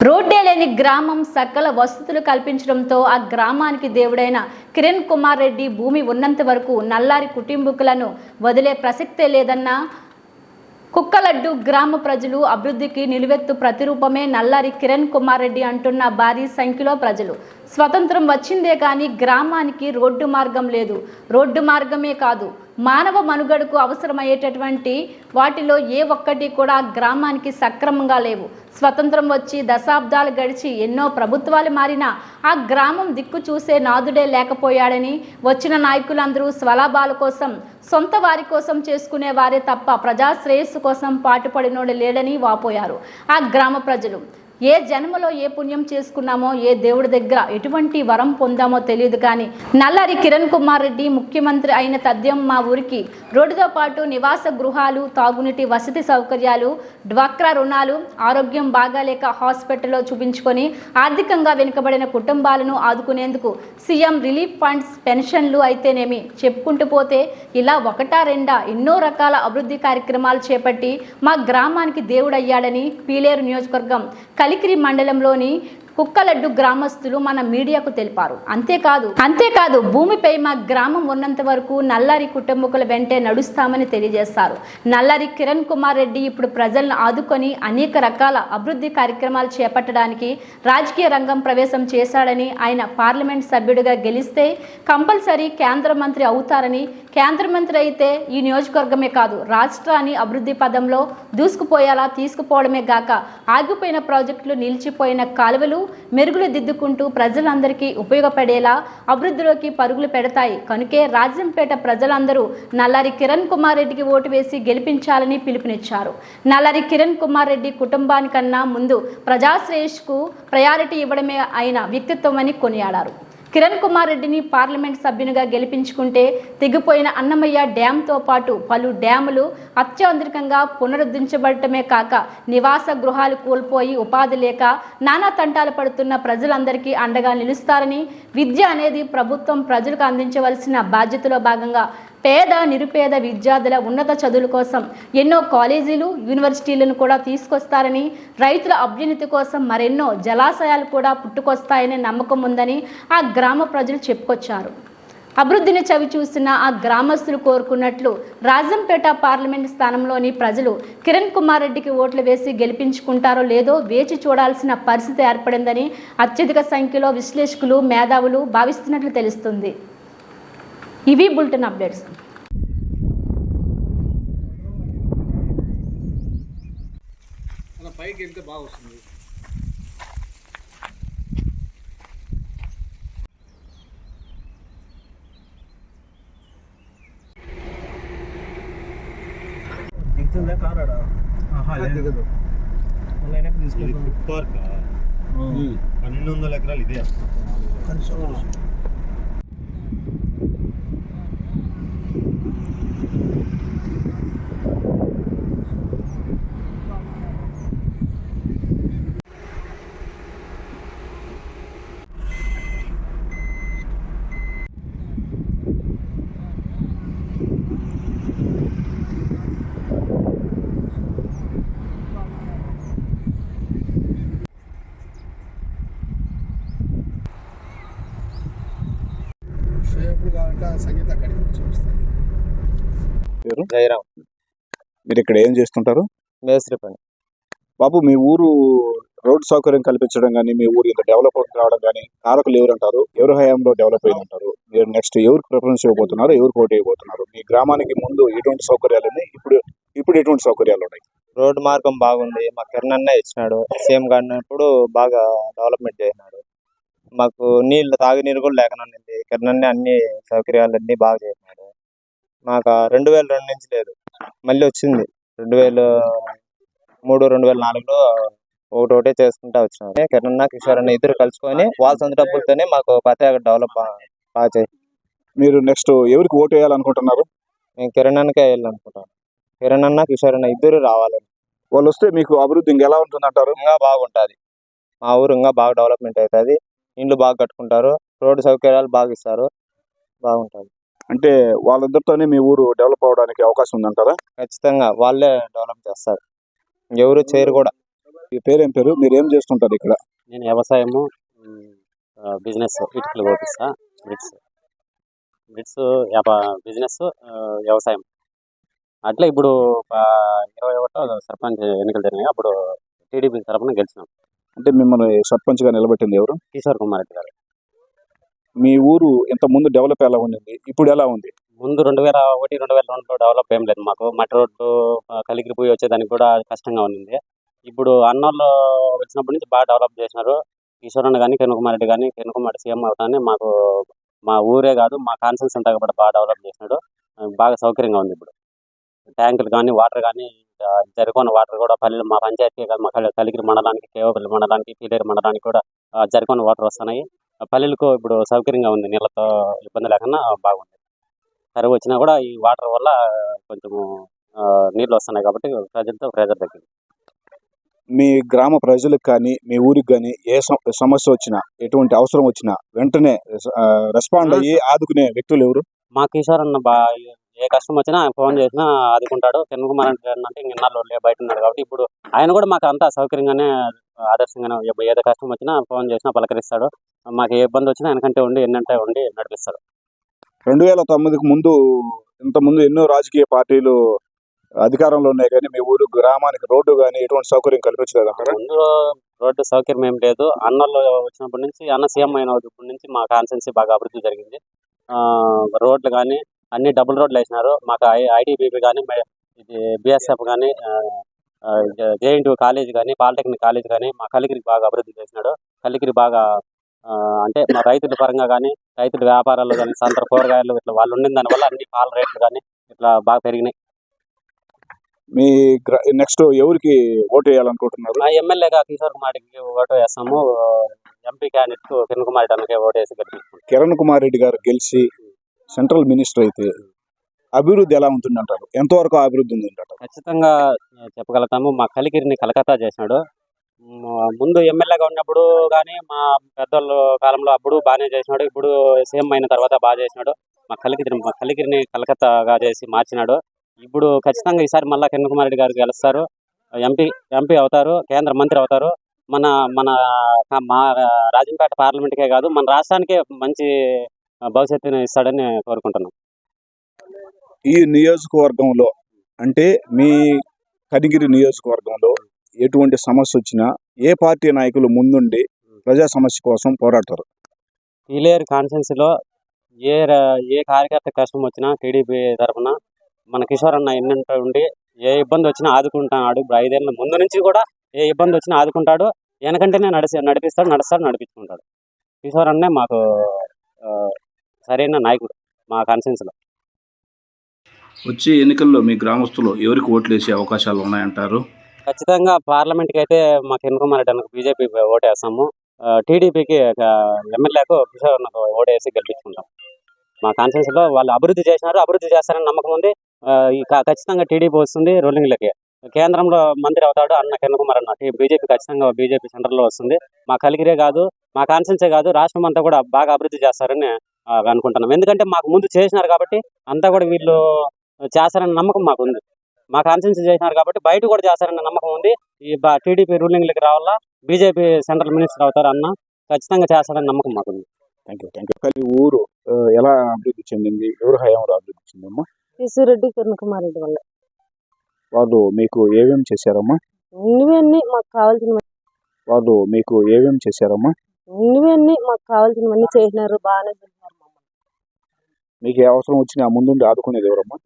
రోడ్డే లేని గ్రామం సకల వసతులు కల్పించడంతో ఆ గ్రామానికి దేవుడైన కిరణ్ కుమార్ రెడ్డి భూమి ఉన్నంత వరకు నల్లారి కుటుంబీకులను వదిలే ప్రసక్తే లేదన్న కుక్కలడ్డు గ్రామ ప్రజలు అభివృద్ధికి నిలువెత్తు ప్రతిరూపమే నల్లారి కిరణ్ కుమార్ రెడ్డి అంటున్న భారీ సంఖ్యలో ప్రజలు. స్వతంత్రం వచ్చిందే కానీ గ్రామానికి రోడ్డు మార్గం లేదు. రోడ్డు మార్గమే కాదు. మానవ మనుగడకు అవసరమయ్యేటటువంటి వాటిలో ఏ ఒక్కటి కూడా గ్రామానికి సక్రమంగా లేవు. స్వతంత్రం వచ్చి దశాబ్దాలు గడిచి ఎన్నో ప్రభుత్వాలు మారినా ఆ గ్రామం దిక్కు చూసే నాదుడే లేకపోయాడని వచ్చిన నాయకులందరూ స్వలాభాల కోసం సొంత వారి కోసం చేసుకునే వారే తప్ప ప్రజా శ్రేయస్సు కోసం పాటుపడినోడు లేడని వాపోయారు. ఆ గ్రామ ప్రజలు ఏ జన్మలో ఏ పుణ్యం చేసుకున్నామో ఏ దేవుడి దగ్గర ఎటువంటి వరం పొందామో తెలియదు కానీ నల్లారి కిరణ్ కుమార్ రెడ్డి ముఖ్యమంత్రి అయిన తథ్యం మా ఊరికి రోడ్డుతో పాటు నివాస గృహాలు తాగునీటి వసతి సౌకర్యాలు డ్వాక్రా రుణాలు ఆరోగ్యం బాగాలేక హాస్పిటల్లో చూపించుకొని ఆర్థికంగా వెనుకబడిన కుటుంబాలను ఆదుకునేందుకు సీఎం రిలీఫ్ ఫండ్స్ పెన్షన్లు అయితేనేమి చెప్పుకుంటూ పోతే ఇలా ఒకటా రెండా ఎన్నో రకాల అభివృద్ధి కార్యక్రమాలు చేపట్టి మా గ్రామానికి దేవుడయ్యాడని పీలేరు నియోజకవర్గం కలికిరి మండలంలోని కుక్కలడ్డు గ్రామస్తులు మన మీడియాకు తెలిపారు. అంతేకాదు అంతేకాదు భూమిపై మా గ్రామం ఉన్నంత వరకు నల్లారి కుటుంబకుల వెంటే నడుస్తామని తెలియజేశారు. నల్లారి కిరణ్ కుమార్ రెడ్డి ఇప్పుడు ప్రజలను ఆదుకొని అనేక రకాల అభివృద్ధి కార్యక్రమాలు చేపట్టడానికి రాజకీయ రంగం ప్రవేశం చేశాడని ఆయన పార్లమెంట్ సభ్యుడిగా గెలిస్తే కంపల్సరీ కేంద్ర మంత్రి అవుతారని కేంద్ర మంత్రి అయితే ఈ నియోజకవర్గమే కాదు రాష్ట్రాన్ని అభివృద్ధి పదంలో దూసుకుపోయేలా తీసుకుపోవడమే గాక ఆగిపోయిన ప్రాజెక్టులు నిలిచిపోయిన కాలువలు మెరుగులు దిద్దుకుంటూ ప్రజలందరికీ ఉపయోగపడేలా అభివృద్ధిలోకి పరుగులు పెడతాయి. కనుకే రాజంపేట ప్రజలందరూ నల్లారి కిరణ్ కుమార్ రెడ్డికి ఓటు వేసి గెలిపించాలని పిలుపునిచ్చారు. నల్లారి కిరణ్ కుమార్ రెడ్డి కుటుంబానికన్నా ముందు ప్రజాశ్రేయస్కు ప్రయారిటీ ఇవ్వడమే ఆయన వ్యక్తిత్వమని కొనియాడారు. కిరణ్ కుమార్ రెడ్డిని పార్లమెంట్ సభ్యునిగా గెలిపించుకుంటే తెగిపోయిన అన్నమయ్య డ్యాంతో పాటు పలు డ్యాములు అత్యాంత్రికంగా పునరుద్ధరించబడటమే కాక నివాస గృహాలు కోల్పోయి ఉపాధి లేక నానా తంటాలు పడుతున్న ప్రజలందరికీ అండగా నిలుస్తారని విద్య అనేది ప్రభుత్వం ప్రజలకు అందించవలసిన బాధ్యతలో భాగంగా పేద నిరుపేద విద్యార్థుల ఉన్నత చదువుల కోసం ఎన్నో కాలేజీలు యూనివర్సిటీలను కూడా తీసుకొస్తారని రైతుల అభ్యున్నతి కోసం మరెన్నో జలాశయాలు కూడా పుట్టుకొస్తాయనే నమ్మకం ఉందని ఆ గ్రామ ప్రజలు చెప్పుకొచ్చారు. అభివృద్ధిని చవి చూసిన ఆ గ్రామస్తులు కోరుకున్నట్లు రాజంపేట పార్లమెంట్ స్థానంలోని ప్రజలు కిరణ్ కుమార్ రెడ్డికి ఓట్లు వేసి గెలిపించుకుంటారో లేదో వేచి చూడాల్సిన పరిస్థితి ఏర్పడిందని అత్యధిక సంఖ్యలో విశ్లేషకులు మేధావులు భావిస్తున్నట్లు తెలుస్తుంది. ఇవి బులెటిన్ అప్డేట్స్. అలా పైకి వెళ్తే బాగా వస్తుంది. దిగుతుందా కారాడా దిగదు. ఇది ఫుడ్ పార్క్ పన్నెండు వందల ఎకరాలు ఇదే. సంగీత పేరు? జయరాం మీరు ఇక్కడ ఏం చేస్తుంటారు? మేస్త్రి పని బాబు మీ ఊరు రోడ్ సౌకర్యం కల్పించడం కానీ మీ ఊరు ఇంత డెవలప్ కావడం కానీ కారకులు ఎవరు అంటారు ఎవరి హయాంలో డెవలప్ అయింది అంటారు మీరు నెక్స్ట్ ఎవరికి ప్రిఫరెన్స్ ఇవ్వబోతున్నారు? ఎవరికి ఓటు ఇవ్వబోతున్నారు? మీ గ్రామానికి ముందు ఎటువంటి సౌకర్యాలు ఉన్నాయి? ఇప్పుడు ఇప్పుడు ఎటువంటి సౌకర్యాలు ఉన్నాయి. రోడ్డు మార్గం బాగుంది. మా కిరణ్ అన్న ఇచ్చినాడు. సీఎం గారినప్పుడు బాగా డెవలప్మెంట్ చేసినాడు. మాకు నీళ్ళు తాగునీరు కూడా లేకుండా ఉండింది కిరణ్ అన్న అన్ని సౌకర్యాలన్నీ బాగా చేసినాడు. మాకు రెండు వేల రెండు నుంచి లేదు. మళ్ళీ వచ్చింది. రెండు వేల మూడు రెండు వేల నాలుగులో ఒకటి ఒకటే చేసుకుంటా వచ్చినాడు కిరణ్ కిషోర్ అన్న ఇద్దరు కలుసుకొని వాళ్ళ సొంత డబ్బులతోనే మాకు ప్రత్యేక డెవలప్ బాగా చేసి మీరు నెక్స్ట్ ఎవరికి ఓటు వేయాలనుకుంటున్నారు? మేము కిరణ్ అన్నకే వెళ్ళాలనుకుంటాం కిరణ్ అన్న కిషోర్ అన్న ఇద్దరు రావాలి. వాళ్ళు వస్తే మీకు అభివృద్ధి ఇంకా ఎలా ఉంటుంది అంటారు ఇంకా బాగుంటుంది. మా ఊరు ఇంకా బాగా డెవలప్మెంట్ అవుతుంది. ఇండ్లు బాగా కట్టుకుంటారు. రోడ్డు సౌకర్యాలు బాగా ఇస్తారు. బాగుంటుంది. అంటే వాళ్ళిద్దరితోనే మీ ఊరు డెవలప్ అవడానికి అవకాశం ఉందంటారా? ఖచ్చితంగా వాళ్ళే డెవలప్ చేస్తారు. ఎవరు చేయరు కూడా. మీ పేరేం పేరు? మీరు ఏం చేస్తుంటారు ఇక్కడ? నేను వ్యవసాయము బిజినెస్ ఇటుకలు కోపిస్తా బ్రిడ్స్ బ్రిడ్స్ బిజినెస్ వ్యవసాయం. అట్లా ఇప్పుడు ఒక ఇరవై ఒకటో సర్పంచ్ ఎన్నికలు జరిగినాయి. అప్పుడు టీడీపీ తరఫున గెలిచినాం. అంటే మిమ్మల్ని సర్పంచ్గా నిలబెట్టింది ఎవరు? కిషోర్ కుమార్ రెడ్డి గారు. మీ ఊరు ఇంత ముందు డెవలప్ ఎలా ఉండింది? ఇప్పుడు ఎలా ఉంది? ముందు రెండు వేల ఒకటి రెండు వేల రెండులో డెవలప్ ఏం లేదు మాకు. మట్టి రోడ్డు ఆ, కలిగిరి పోయి వచ్చేదానికి కూడా కష్టంగా ఉంది ఇప్పుడు అన్నోళ్ళు వచ్చినప్పటి నుంచి బాగా డెవలప్ చేసినారు. కిషోర్ అన్న కానీ కిరణ్ కుమార్ రెడ్డి కానీ కిరణ్ సీఎం అవుతానే మాకు మా ఊరే కాదు మా కాన్సెన్స్ అంతా కూడా బాగా డెవలప్ చేసినాడు. బాగా సౌకర్యంగా ఉంది ఇప్పుడు. ట్యాంకులు కానీ వాటర్ కానీ జరికోన వాటర్ కూడా పల్లెలు మా పంచాయతీ మా కలి- కలిగిరి మండలానికి కేవపల్లి మండలానికి పీలేరు మండలానికి కూడా ఆ, జరికోన వాటర్ వస్తున్నాయి. పల్లెలకు ఇప్పుడు సౌకర్యంగా ఉంది నీళ్ళతో ఇబ్బంది లేకుండా బాగుంది. కరువు వచ్చినా కూడా ఈ వాటర్ వల్ల కొంచెము నీళ్ళు వస్తున్నాయి కాబట్టి ప్రజలతో ప్రెజర్ తగ్గింది. మీ గ్రామ ప్రజలకు కానీ మీ ఊరికి కానీ ఏ సమ- సమస్య వచ్చినా ఎటువంటి అవసరం వచ్చినా వెంటనే రెస్పాండ్ అయ్యి ఆదుకునే వ్యక్తులు ఎవరు? మా కిషోర్ అన్న బా ఏ కష్టం వచ్చినా ఆయన ఫోన్ చేసినా ఆదుకుంటాడు. కిరణ్ కుమార్ అంటే అంటే ఇన్నాళ్ళు బయట ఉన్నాడు కాబట్టి ఇప్పుడు ఆయన కూడా మాకు అంతా సౌకర్యంగానే ఆదర్శంగానే ఏదో కష్టం వచ్చినా ఫోన్ చేసినా పలకరిస్తాడు. మాకు ఏ ఇబ్బంది వచ్చినా ఆయనకంటే ఉండి ఎన్నంటే ఉండి నడిపిస్తాడు. రెండు వేల తొమ్మిదికి ముందు ఇంత ముందు ఎన్నో రాజకీయ పార్టీలు అధికారంలో ఉన్నాయి కానీ మీ ఊరు గ్రామానికి రోడ్డు కానీ ఎటువంటి సౌకర్యం కల్పించలేదు? అంటారా ముందు రోడ్డు సౌకర్యం ఏం లేదు. అన్నలు వచ్చినప్పటి నుంచి అన్న సీఎం అయిన ఇప్పటి నుంచి మా కాన్సెన్సీ బాగా అభివృద్ధి జరిగింది. ఆ, రోడ్లు కానీ అన్ని డబుల్ రోడ్లు వేసినారు. మాకు ఐ ఐడిబిపి కానీ ఇది బిఎస్ఎఫ్ కానీ జేఎన్టీ కాలేజ్ కానీ పాలిటెక్నిక్ కాలేజ్ కానీ మా కలిగిరికి బాగా అభివృద్ధి చేసినాడు. కలిగిరి బాగా అంటే మా రైతుల పరంగా కానీ రైతుల వ్యాపారాలు కానీ సంతర కూరగాయలు ఇట్లా వాళ్ళు ఉండిన దానివల్ల అన్ని పాల రేట్లు కానీ ఇట్లా బాగా పెరిగినాయి. మీ నెక్స్ట్ ఎవరికి ఓటు వేయాలనుకుంటున్నారు? మా ఎమ్మెల్యేగా కిషోర్ కుమార్కి ఓటు వేస్తాము. ఎంపీ క్యాండిడేట్ కిరణ్ కుమార్ రెడ్డి అన్నకే ఓటు వేసి గెలిపించుకుంటాం. కిరణ్ కుమార్ రెడ్డి గారు గెలిచి సెంట్రల్ మినిస్టర్ అయితే అభివృద్ధి ఎలా ఉంటుంది అంటారు ఎంతవరకు అభివృద్ధి ఉంది అంటారు ఖచ్చితంగా చెప్పగలుగుతాము. మా కలిగిరిని కలకత్తా చేసినాడు. ముందు ఎమ్మెల్యేగా ఉన్నప్పుడు కానీ మా పెద్దోళ్ళ కాలంలో అప్పుడు బాగానే చేసినాడు. ఇప్పుడు సీఎం అయిన తర్వాత బాగా చేసినాడు. మా కలికిరి మా కలిగిరిని కలకత్తాగా చేసి మార్చినాడు. ఇప్పుడు ఖచ్చితంగా ఈసారి మళ్ళా కిరణ్ కుమార్ రెడ్డి గారు గెలుస్తారు. ఎంపీ ఎంపీ అవుతారు కేంద్ర మంత్రి అవుతారు. మన మన మా రాజంపేట పార్లమెంట్కే కాదు మన రాష్ట్రానికే మంచి భవిష్యత్తుని ఇస్తాడని కోరుకుంటున్నాం. ఈ నియోజకవర్గంలో అంటే మీ కనిగిరి నియోజకవర్గంలో ఎటువంటి సమస్య వచ్చినా ఏ పార్టీ నాయకులు ముందుండి ప్రజా సమస్య కోసం పోరాడతారు? పీలేరు కాన్స్టిట్యున్సీలో ఏ ఏ కార్యకర్త కష్టం వచ్చినా టీడీపీ తరఫున మన కిషోర్ అన్న ఎన్నంటే ఉండి ఏ ఇబ్బంది వచ్చినా ఆదుకుంటాడు ఇప్పుడు ఐదేళ్ళ ముందు నుంచి కూడా ఏ ఇబ్బంది వచ్చినా ఆదుకుంటాడు. వెనకంటేనే నడిచి నడిపిస్తాడు నడుస్తాడు నడిపించుకుంటాడు. కిషోర్ అన్నే మాకు సరైన నాయకుడు మా కాన్స్టిట్యున్సీలో వచ్చే ఎన్నికల్లో మీ గ్రామస్తులు ఎవరికి ఓట్లు వేసే అవకాశాలు ఉన్నాయంటారు? ఖచ్చితంగా పార్లమెంట్కి అయితే మా కిరణ్ కుమార్ రెడ్డి అన్నకు బీజేపీ ఓటేస్తాము టీడీపీకి ఎమ్మెల్యేకు కిషోర్ అన్నకు ఓటేసి గెలిపించుకుంటాం. మా కాన్స్టిట్యున్సీలో వాళ్ళు అభివృద్ధి చేసినారు. అభివృద్ధి చేస్తారని నమ్మకం ఉంది. ఖచ్చితంగా టీడీపీ వస్తుంది. రూలింగ్లకి కేంద్రంలో మంత్రి అవుతాడు. అన్న కిరణ్ కుమార్ అన్న బీజేపీ ఖచ్చితంగా బీజేపీ సెంటర్లో వస్తుంది. మా కలిగిరే కాదు మా కాన్స్టిట్యున్సీ కాదు. రాష్ట్రం అంతా కూడా బాగా అభివృద్ధి చేస్తారని అనుకుంటున్నాం. ఎందుకంటే మాకు ముందు చేసినారు కాబట్టి అంతా కూడా వీళ్ళు చేస్తారని నమ్మకం మాకు ఉంది. మా కాన్స్టిట్యున్సీ చేసినారు కాబట్టి బయట కూడా చేస్తారన్న నమ్మకం ఉంది. ఈ టీడీపీ రూలింగ్లకి రావాలా బీజేపీ సెంట్రల్ మినిస్టర్ అవుతారు అన్న ఖచ్చితంగా చేస్తారని నమ్మకం మాకు ఉంది. థ్యాంక్ యూ థ్యాంక్ యూ కానీ ఊరు ఎలా అభివృద్ధి చెందింది? ఎవరు హయాంలో అభివృద్ధి చెందమ్మా కిషోరెడ్డి కిరణ్ కుమార్ రెడ్డి వల్ల వాళ్ళు మీకు ఏమేమి చేశారమ్మా? ఇవన్నీ మాకు కావాల్సినవన్నీ వాళ్ళు మీకు ఏమేమి చేశారమ్మా? ఇవన్నీ మాకు కావాల్సినవన్నీ చేసినారు బాగానే చేసినారు. మీకు ఏ అవసరం వచ్చినా ముందుండి ఆదుకునేది ఎవరమ్మా?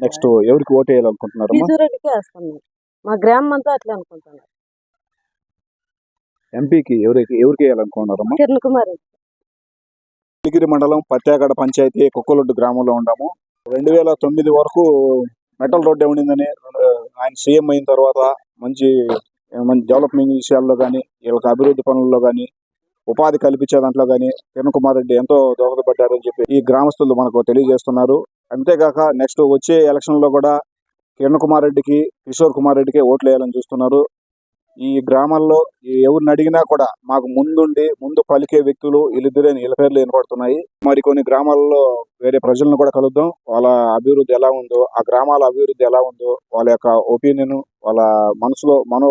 నెక్స్ట్ ఎవరికి ఓటు వేయాలనుకుంటున్నారమ్మా మా గ్రామం అంతా అట్లా అనుకుంటున్నారు. ఎంపీకి ఎవరికి ఎవరికి వేయాలనుకుంటున్నారమ్మా? కిరణ్ కుమార్ కలిగిరి మండలం పత్యాగడ పంచాయతీ కుక్కలొడ్డు గ్రామంలో ఉన్నాము. రెండు వేల తొమ్మిది వరకు మెటల్ రోడ్డు ఉండిందని ఆ, ఆయన సీఎం అయిన తర్వాత మంచి మంచి డెవలప్మెంట్ విషయాల్లో కానీ వీళ్ళకి అభివృద్ధి పనుల్లో కానీ ఉపాధి కల్పించే దాంట్లో కానీ కిరణ్ కుమార్ రెడ్డి ఎంతో దోహదపడ్డారని చెప్పి ఈ గ్రామస్తులు మనకు తెలియజేస్తున్నారు. అంతేకాక నెక్స్ట్ వచ్చే ఎలక్షన్లో కూడా కిరణ్ కుమార్ రెడ్డికి కిషోర్ కుమార్ రెడ్డికి ఓట్లు వేయాలని చూస్తున్నారు. ఈ గ్రామాల్లో ఎవరిని అడిగినా కూడా మాకు ముందుండి ముందు పలికే వ్యక్తులు వీళ్ళిద్దరే వీళ్ళ పేర్లు వినపడుతున్నాయి. మరి కొన్ని గ్రామాల్లో వేరే ప్రజలను కూడా కలుద్దాం. వాళ్ళ అభివృద్ధి ఎలా ఉందో ఆ గ్రామాల అభివృద్ధి ఎలా ఉందో వాళ్ళ యొక్క ఒపీనియన్ వాళ్ళ మనసులో మనో